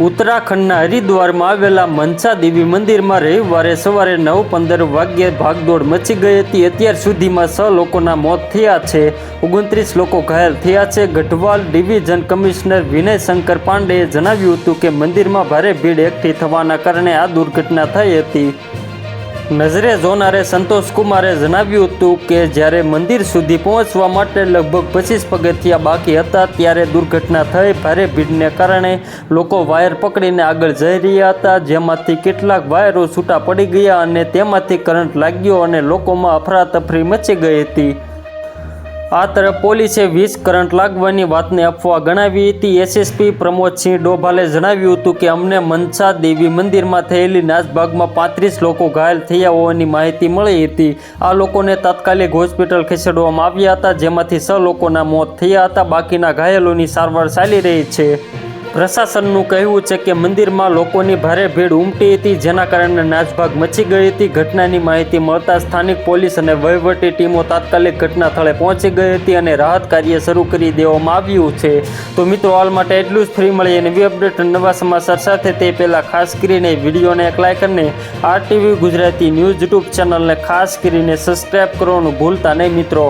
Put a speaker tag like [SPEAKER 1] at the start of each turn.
[SPEAKER 1] ઉત્તરાખંડના હરિદ્વારમાં આવેલા મનસા દેવી મંદિરમાં રવિવારે સવારે નવ પંદર વાગ્યે ભાગદોડ મચી ગઈ હતી. અત્યાર સુધીમાં છ લોકોના મોત થયા છે. ઓગણત્રીસ લોકો ઘાયલ થયા છે. ગઢવાલ ડિવિઝન કમિશનર વિનય શંકર પાંડેએ જણાવ્યું હતું કે મંદિરમાં ભારે ભીડ એકઠી થવાના કારણે આ દુર્ઘટના થઈ હતી. નજરે જોનારે સંતોષ કુમારે જણાવ્યું હતું કે જ્યારે મંદિર સુધી પહોંચવા માટે લગભગ પચીસ પગથિયા બાકી હતા, ત્યારે દુર્ઘટના થઈ ભારે ભીડને કારણે લોકો વાયર પકડીને આગળ જઈ રહ્યા હતા, જેમાંથી કેટલાક વાયરો છૂટા પડી ગયા અને તેમાંથી કરંટ લાગ્યો અને લોકોમાં અફરાતફરી મચી ગઈ હતી. આ તરફ પોલીસે વીસ કરંટ લાગવાની વાતને અફવા ગણાવી હતી. એસએસપી પ્રમોદસિંહ ડોભાલે જણાવ્યું હતું કે, અમને મનસા દેવી મંદિરમાં થયેલી નાસભાગમાં પાંત્રીસ લોકો ઘાયલ થયા હોવાની માહિતી મળી હતી. આ લોકોને તાત્કાલિક હોસ્પિટલ ખસેડવામાં આવ્યા હતા, જેમાંથી છ લોકોના મોત થયા હતા. બાકીના ઘાયલોની સારવાર ચાલી રહી છે. પ્રશાસનનું કહેવું છે કે મંદિરમાં લોકોની ભારે ભીડ ઉમટી હતી, જેના કારણે નાસભાગ મચી ગઈ હતી. ઘટનાની માહિતી મળતા સ્થાનિક પોલીસ અને વહીવટી ટીમો તાત્કાલિક ઘટના સ્થળે પહોંચી ગઈ હતી અને રાહત કાર્ય શરૂ કરી દેવામાં આવ્યું છે. તો મિત્રો, હાલ માટે એટલું જ. ફ્રી મળીએ નવી અપડેટ નવા સમાચાર સાથે. તે પહેલાં ખાસ કરીને વિડીયોને એક લાઇક અને આરટીવી ગુજરાતી ન્યૂઝ યુટ્યુબ ચેનલને ખાસ કરીને સબસ્ક્રાઈબ કરવાનું ભૂલતા નહીં મિત્રો.